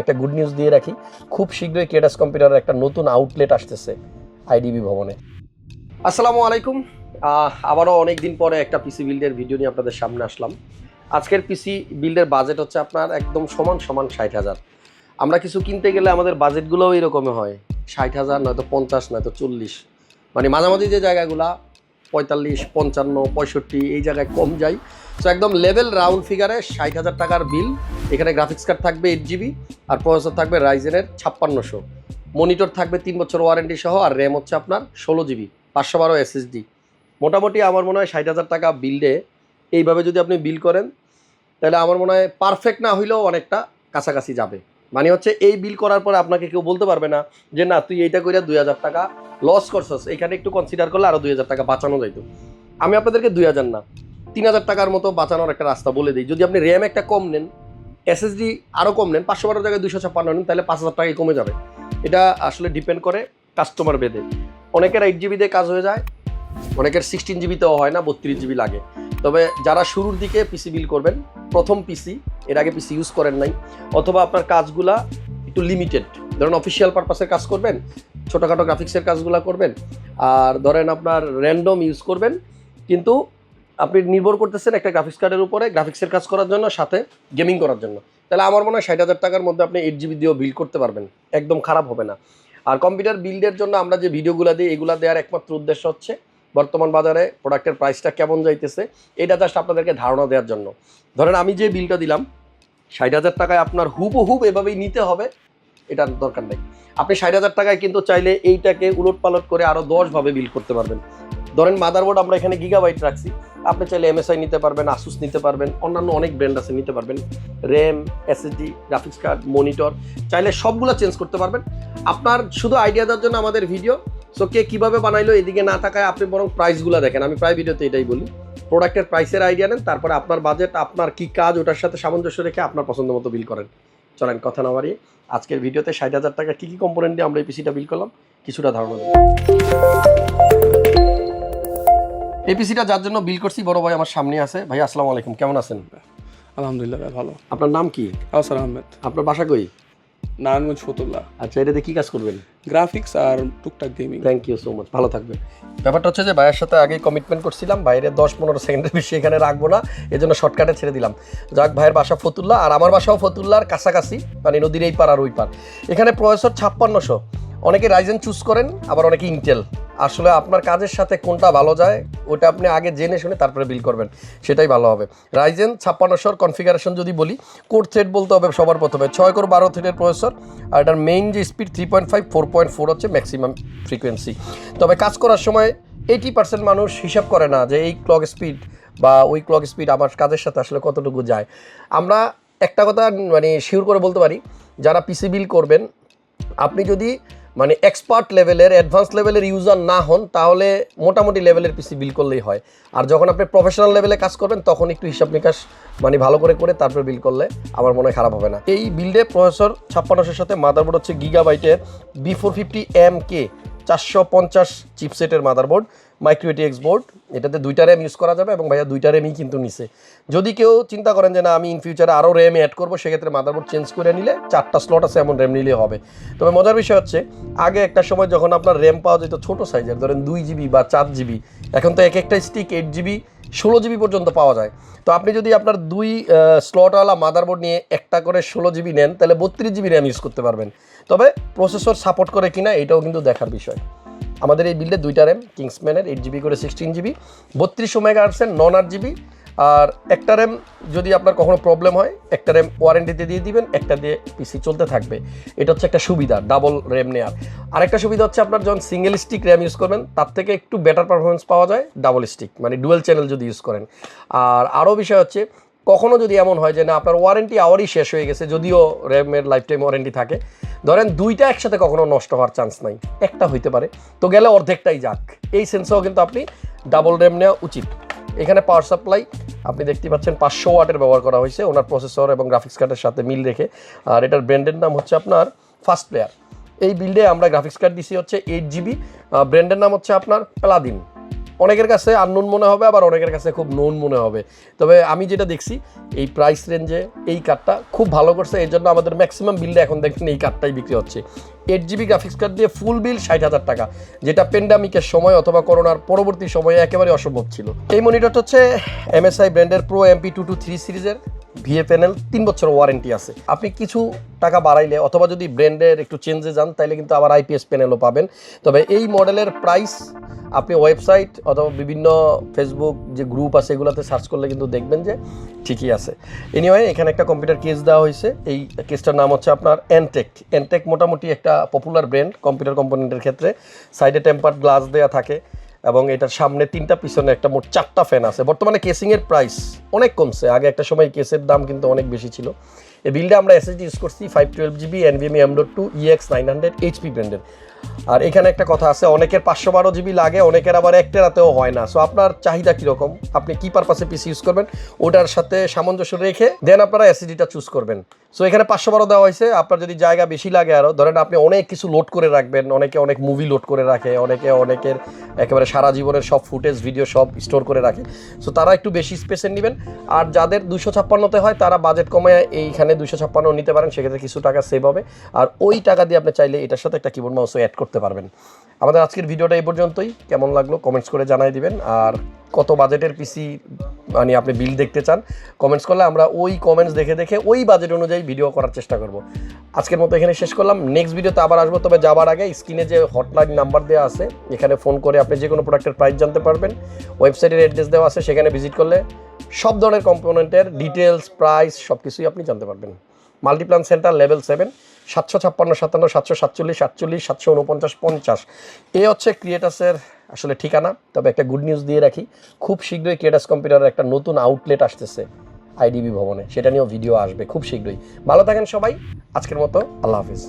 একটা good news দিয়ে রাখি, খুব শীঘ্রই কেডাস কম্পিউটারের একটা নতুন আউটলেট আসতেছে আইডিবি ভবনে। আসসালামু আলাইকুম। আবারও অনেক দিন পরে একটা পিসি বিল্ডের ভিডিও নিয়ে আপনাদের সামনে আসলাম। আজকের পিসি বিল্ডের বাজেট হচ্ছে আপনার একদম সমান সমান ষাট হাজার। আমরা কিছু কিনতে গেলে আমাদের বাজেটগুলোও এরকমই হয়। ষাট হাজার, নয়তো পঞ্চাশ, নয়তো চল্লিশ। মানে মাঝামাঝি যে জায়গাগুলা, পঁয়তাল্লিশ, পঞ্চান্ন, পঁয়ষট্টি, এই জায়গায় কম যায়। তো একদম লেভেল রাউন্ড ফিগারে ষাট হাজার টাকার বিল এখানে গ্রাফিক্স কার্ড থাকবে এইট জিবি আর প্রসেসর থাকবে রাইজেনের ছাপ্পান্নশো। মনিটর থাকবে তিন বছর ওয়ারেন্টি সহ, আর র্যাম হচ্ছে আপনার ষোলো জিবি পাঁচশো বারো এসএসডি মোটামুটি আমার মনে হয় ষাট হাজার টাকা বিল্ডে এইভাবে যদি আপনি বিল করেন, তাহলে আমার মনে হয় পারফেক্ট না হইলেও অনেকটা কাছাকাছি যাবে। মানে হচ্ছে এই বিল করার পরে আপনাকে কেউ বলতে পারবে না যে, না, তুই এইটা করে দুই হাজার টাকা লস করছস। এখানে একটু কনসিডার করলে আরও দুই হাজার টাকা বাঁচানো যাইতো। আমি আপনাদেরকে দুই হাজার না, তিন হাজার টাকার মতো বাঁচানোর একটা রাস্তা বলে দিই। যদি আপনি র্যাম একটা কম নেন এসএসডি আরও কম নেন, পাঁচশো বারো জায়গায় দুশো ছাপ্পান্ন নেন, তাহলে পাঁচ হাজার টাকায় কমে যাবে। এটা আসলে ডিপেন্ড করে কাস্টমার বেদে অনেকের এইট জিবিতে কাজ হয়ে যায়, অনেকের সিক্সটিন জিবিতেও হয় না, বত্রিশ জিবি লাগে। তবে যারা শুরুর দিকে পিসি বিল করবেন, প্রথম পিসি এর আগে পিসি ইউজ করেন নাই, অথবা আপনার কাজগুলা একটু লিমিটেড ধরেন অফিসিয়াল পারপাসের কাজ করবেন, ছোটোখাটো গ্রাফিক্সের কাজগুলো করবেন, আর ধরেন আপনার র্যান্ডম ইউজ করবেন, কিন্তু আপনি নির্ভর করতেছেন একটা গ্রাফিক্স কার্ডের উপরে গ্রাফিক্সের কাজ করার জন্য, সাথে গেমিং করার জন্য। তাহলে আমার মনে হয় ষাট হাজার টাকার মধ্যে আপনি এইট জিবি দিয়েও বিল করতে পারবেন। একদম খারাপ হবে না। আর কম্পিউটার বিল্ডের জন্য আমরা যে ভিডিওগুলো দিই, এগুলা দেওয়ার একমাত্র উদ্দেশ্য হচ্ছে বর্তমান বাজারে প্রোডাক্টের প্রাইসটা কেমন যাইতেছে, এটা জাস্ট আপনাদেরকে ধারণা দেওয়ার জন্য। ধরেন আমি যে বিলটা দিলাম, ষাট হাজার টাকায় আপনার হুবহুব এভাবেই নিতে হবে, এটার দরকার নেই। আপনি ষাট হাজার টাকায় কিন্তু চাইলে এইটাকে উলট পালট করে আরও দশভাবে বিল করতে পারবেন। ধরেন মাদারবোর্ড আমরা এখানে গিগাবাইট রাখছি আপনি চাইলে এমএসআই নিতে পারবেন আসুস নিতে পারবেন, অন্যান্য অনেক ব্র্যান্ড আছে, নিতে পারবেন। RAM SSD graphics card monitor চাইলে সবগুলো চেঞ্জ করতে পারবেন। আপনার শুধু আইডিয়া দেওয়ার জন্য আমাদের ভিডিও সো কে কীভাবে বানাইলো এদিকে না থাকায় আপনি বরং প্রাইসগুলো দেখেন। আমি প্রায় ভিডিওতে এটাই বলি। প্রোডাক্টের প্রাইসের আইডিয়া নেন, তারপরে আপনার বাজেট আপনার কি কাজ, ওটার সাথে সামঞ্জস্য রেখে আপনার পছন্দ মতো বিল করেন। চলেন, কথা না বাড়িয়ে আজকের ভিডিওতে ষাট হাজার টাকা কী কী কম্পোনেন্ট দিয়ে আমরা এই পিসিটা বিল করলাম, কিছুটা ধারণা দেবো। এই পিসিটা যার জন্য বিল করছি বড় ভাই আমার সামনে আছে। ভাই আসসালামু আলাইকুম কেমন আছেন? আলহামদুলিল্লাহ ভাই ভালো। আপনার নাম কি? কাউসার আহমেদ। আপনার বাসা কই? নারায়ণগঞ্জ ফতুল্লাহ আচ্ছা এটাতে কি কাজ করবেন? গ্রাফিক্স আর টুকটাক gaming. Thank you so much ভালো থাকবেন। ব্যাপারটা হচ্ছে যে ভাইয়ের সাথে আগেই কমিটমেন্ট করছিলাম বাইরে দশ পনেরো সেকেন্ডের বেশি এখানে রাখব না এই জন্য শর্টকাটে ছেড়ে দিলাম। যাক ভাইয়ের বাসা ফতুল্লা আর আমার বাসাও ফতুল্লার কাছাকাছি মানে নদীর এই পার আর ওই পার এখানে প্রসেসর ছাপ্পান্নশো। অনেকে রাইজেন চুজ করেন আবার অনেকে ইন্টেল আসলে আপনার কাজের সাথে কোনটা ভালো যায়, ওটা আপনি আগে জেনে শুনে তারপরে বিল করবেন, সেটাই ভালো হবে। রাইজেন ছাপ্পান্নশোর কনফিগারেশন যদি বলি কোড থ্রেড বলতে হবে সবার প্রথমে। ছয় কোর বারো থ্রেডের প্রসেসর আর এটার মেইন যে speed three point five four point four হচ্ছে ম্যাক্সিমাম ফ্রিকোয়েন্সি তবে কাজ করার সময় এইটি পার্সেন্ট মানুষ হিসাব করে না যে এই ক্লক স্পিড বা ওই ক্লক স্পিড আমার কাজের সাথে আসলে কতটুকু যায়। আমরা একটা কথা মানে শিওর করে বলতে পারি, যারা পিসি বিল করবেন, আপনি যদি মানে এক্সপার্ট লেভেলের অ্যাডভান্স লেভেলের ইউজার না হন, তাহলে মোটামুটি লেভেলের পিসি বিল করলেই হয়। আর যখন আপনি প্রফেশনাল লেভেলে কাজ করবেন, তখন একটু হিসাব নিকাশ মানে ভালো করে করে তারপর বিল করলে আমার মনে হয় খারাপ হবে না। এই বিল্ডে প্রসেসর ছাপ্পান্নশোর সাথে মাদারবোর্ড হচ্ছে গিগাবাইটের B four fifty M K চারশো পঞ্চাশ চিপসেটের মাদারবোর্ড মাইক্রোটিএক্স বোর্ড এটাতে দুইটা র্যাম ইউজ করা যাবে এবং ভাইয়া দুইটা র্যামই কিন্তু নিছে। যদি কেউ চিন্তা করেন যে না, আমি ইন ফিউচারে আরও র্যাম অ্যাড করব, সেক্ষেত্রে মাদারবোর্ড চেঞ্জ করে নিলে চারটা স্লট আছে এমন র্যাম নিলে হবে। তবে মজার বিষয় হচ্ছে, আগে একটা সময় যখন আপনার র্যাম পাওয়া যেত ছোটো সাইজের ধরেন দুই জিবি বা চার জিবি এখন তো এক একটা স্টিক এইট জিবি ষোলো জিবি পর্যন্ত পাওয়া যায়। তো আপনি যদি আপনার দুই স্লটওয়ালা মাদারবোর্ড নিয়ে একটা করে ষোলো জিবি নেন, তাহলে বত্রিশ জিবি র্যাম ইউজ করতে পারবেন। তবে প্রসেসর সাপোর্ট করে কিনা, এটাও কিন্তু দেখার বিষয়। আমাদের এই বিল্ডে দুইটা র্যাম কিংসম্যানের এইট জিবি করে সিক্সটিন জিবি বত্রিশশো মেগা আর্টসের নন আট জিবি আর একটা র্যাম যদি আপনার কখনো প্রবলেম হয়, একটা র্যাম ওয়ারেন্টিতে দিয়ে দিবেন, একটা দিয়ে পিসি চলতে থাকবে। এটা হচ্ছে একটা সুবিধা ডাবল র্যাম নেওয়ার আরেকটা সুবিধা হচ্ছে আপনার যখন সিঙ্গেল স্টিক র্যাম ইউজ করবেন, তার থেকে একটু বেটার পারফরমেন্স পাওয়া যায় ডাবল স্টিক মানে ডুয়েল চ্যানেল যদি ইউজ করেন। আর আরও বিষয় হচ্ছে, কখনো যদি এমন হয় যে না, আপনার ওয়ারেন্টি আওয়ারই শেষ হয়ে গেছে, যদিও র্যামের লাইফ টাইম ওয়ারেন্টি থাকে ধরেন দুইটা একসাথে কখনো নষ্ট হওয়ার চান্স নাই। একটা হইতে পারে। তো গেলে অর্ধেকটাই যাক। এই সেন্সেও কিন্তু আপনি ডাবল র্যাম নেওয়া উচিত। এখানে পাওয়ার সাপ্লাই আপনি দেখতে পাচ্ছেন পাঁচশো ওয়াটের ব্যবহার করা হয়েছে। ওনার প্রসেসর এবং গ্রাফিক্স কার্ডের সাথে মিল রেখে। আর এটার ব্র্যান্ডের নাম হচ্ছে আপনার ফার্স্ট প্লেয়ার এই বিল্ডে আমরা গ্রাফিক্স কার্ড দিছি হচ্ছে এইট জিবি ব্র্যান্ডের নাম হচ্ছে আপনার প্লাদিন অনেকের কাছে আননোন মনে হবে, আবার অনেকের কাছে খুব নোন মনে হবে। তবে আমি যেটা দেখছি, এই প্রাইস রেঞ্জে এই কার্ডটা খুব ভালো করছে এই জন্য আমাদের ম্যাক্সিমাম বিলটা এখন দেখেন এই কার্ডটাই বিক্রি হচ্ছে। এইট জিবি গ্রাফিক্স কার্ড দিয়ে ফুল বিল ষাট হাজার টাকা, যেটা পেন্ডামিকের সময় অথবা করোনার পরবর্তী সময়ে একেবারে অসম্ভব ছিল। এই মনিটরটা হচ্ছে এমএসআই ব্র্যান্ডের pro MP two two three সিরিজের ভিএ প্যানেল তিন বছর ওয়ারেন্টি আছে। আপনি কিছু টাকা বাড়াইলে অথবা যদি ব্র্যান্ডের একটু চেঞ্জে যান তাহলে কিন্তু আবার আইপিএস প্যানেলও পাবেন। তবে এই মডেলের প্রাইস আপনি ওয়েবসাইট অথবা বিভিন্ন ফেসবুক যে গ্রুপ আছে এগুলোতে সার্চ করলে কিন্তু দেখবেন যে ঠিকই আছে। এনিওয়ে এখানে একটা কম্পিউটার কেস দেওয়া হয়েছে। এই কেসটার নাম হচ্ছে আপনার এনটেক এনটেক মোটামুটি একটা পপুলার ব্র্যান্ড কম্পিউটার কম্পোনেন্টের ক্ষেত্রে। সাইডে টেম্পার্ড গ্লাস দেওয়া থাকে এবং এটার সামনে তিনটা, পিছনে একটা মোট চারটা ফ্যান আছে। বর্তমানে কেসিংয়ের প্রাইস অনেক কমছে। আগে একটা সময় কেসের দাম কিন্তু অনেক বেশি ছিল। এই বিলটা আমরা এসএসডি ইউজ করছি five twelve GB NVMe M dot two EX nine hundred HP ব্র্যান্ডের আর এখানে একটা কথা আছে, অনেকের পাঁচশো বারো জিবি লাগে, অনেকের আবার এক টেরাতেও হয় না। সো আপনার চাহিদা কীরকম? আপনি কী পারপাসে পিসি ইউজ করবেন? ওটার সাথে সামঞ্জস্য রেখে দেন আপনারা এসএসডিটা চুজ করবেন। সো এখানে পাঁচশো বারো দেওয়া হয়েছে। আপনার যদি জায়গা বেশি লাগে আরও ধরেন আপনি অনেক কিছু লোড করে রাখবেন, অনেকে অনেক মুভি লোড করে রাখে, অনেকে অনেকের একেবারে সারা জীবনের সব ফুটেজ ভিডিও সব স্টোর করে রাখে। সো তারা একটু বেশি স্পেসের নেবেন। আর যাদের দুশো ছাপ্পান্নতে হয়, তারা বাজেট কমে এইখানে দুশো ছাপ্পান্ন নিতে পারেন, সেক্ষেত্রে কিছু টাকা সেভ হবে। আর ওই টাকা দিয়ে আপনি চাইলে এটার সাথে একটা কিবোর্ড মাউসও অ্যাড করতে পারবেন। আমাদের আজকের ভিডিওটা এই পর্যন্তই। কেমন লাগল কমেন্টস করে জানাই দিবেন। আর কত বাজেটের পিসি মানে আপনি বিল দেখতে চান, কমেন্টস করলে আমরা ওই কমেন্টস দেখে দেখে ওই বাজেট অনুযায়ী ভিডিও করার চেষ্টা করব। আজকের মতো এখানে শেষ করলাম। নেক্সট ভিডিওতে আবার আসব। তবে যাবার আগে স্ক্রিনে যে হটলাইন নাম্বার দেওয়া আছে, এখানে ফোন করে আপনি যে কোনো প্রোডাক্টের প্রাইস জানতে পারবেন। ওয়েবসাইটের অ্যাড্রেস দেওয়া আছে, সেখানে ভিজিট করলে সব ধরনের কম্পোনেন্টের ডিটেলস প্রাইস সব কিছুই আপনি জানতে পারবেন। মাল্টিপ্লান সেন্টার লেভেল সেভেন সাতশো ছাপ্পান্ন, সাতান্ন, সাতশো সাতচল্লিশ সাতচল্লিশ সাতশো উনপঞ্চাশ, পঞ্চাশ। এ হচ্ছে ক্রিয়েটাসের আসলে ঠিকানা, তবে একটা গুড নিউজ দিয়ে রাখি। খুব শীঘ্রই ক্রিয়েটাস কম্পিউটারের একটা নতুন আউটলেট আসতেছে আইডিবি ভবনে, সেটা নিয়েও ভিডিও আসবে খুব শীঘ্রই। ভালো থাকেন সবাই, আজকের মতো আল্লাহ হাফিজ।